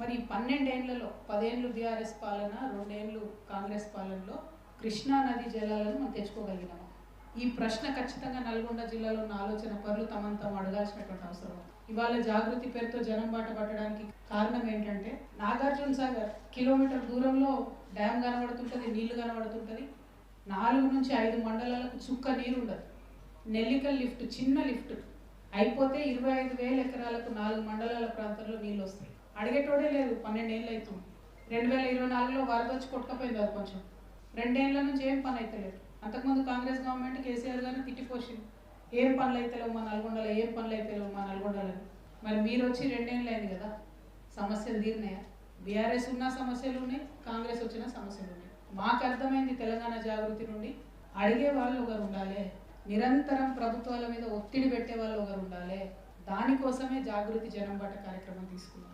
మరి పన్నెండేళ్ళలో పదేళ్ళు బీఆర్ఎస్ పాలన రెండేళ్ళు కాంగ్రెస్ పాలనలో కృష్ణా నది జలాలను మనం తెచ్చుకోగలిగినాము ఈ ప్రశ్న ఖచ్చితంగా నల్గొండ జిల్లాలో ఉన్న ఆలోచన పనులు తమను తాము అడగాల్సినటువంటి అవసరం ఇవాళ జాగృతి పేరుతో జనం బాట పట్టడానికి కారణం ఏంటంటే నాగార్జున సాగర్ కిలోమీటర్ దూరంలో డ్యామ్ కనబడుతుంటుంది నీళ్ళు కనబడుతుంటుంది. నాలుగు నుంచి ఐదు మండలాలకు చుక్క నీరు ఉండదు నెల్లికల్ లిఫ్ట్ చిన్న లిఫ్ట్ అయిపోతే ఇరవై ఐదు వేల ఎకరాలకు నాలుగు మండలాల ప్రాంతంలో నీళ్ళు వస్తాయి. అడిగేటోడే లేదు పన్నెండేళ్ళు అవుతుంది రెండు వేల ఇరవై నాలుగులో వరద వచ్చి కొట్టుకపోయింది అది కొంచెం. రెండేళ్ళ నుంచి ఏం పని అయితే లేదు అంతకుముందు కాంగ్రెస్ గవర్నమెంట్ కేసీఆర్ గారిని తిట్టిపోసింది. ఏం పనులు అయితే లేవు మా నల్గొండలో ఏం పనులు అయితే లేవు మా నల్గొండలో. మరి మీరు వచ్చి రెండేళ్ళు అయింది కదా సమస్యలు తీరినాయా? బీఆర్ఎస్ ఉన్న సమస్యలు ఉన్నాయి కాంగ్రెస్ వచ్చిన సమస్యలు ఉన్నాయి. మాకు అర్థమైంది తెలంగాణ జాగృతి నుండి అడిగే వాళ్ళు ఒకరు ఉండాలి. నిరంతరం ప్రభుత్వాల మీద ఒత్తిడి పెట్టే వాళ్ళు ఒకరు ఉండాలి. దానికోసమే జాగృతి జనం బట్ట కార్యక్రమం తీసుకున్నాం.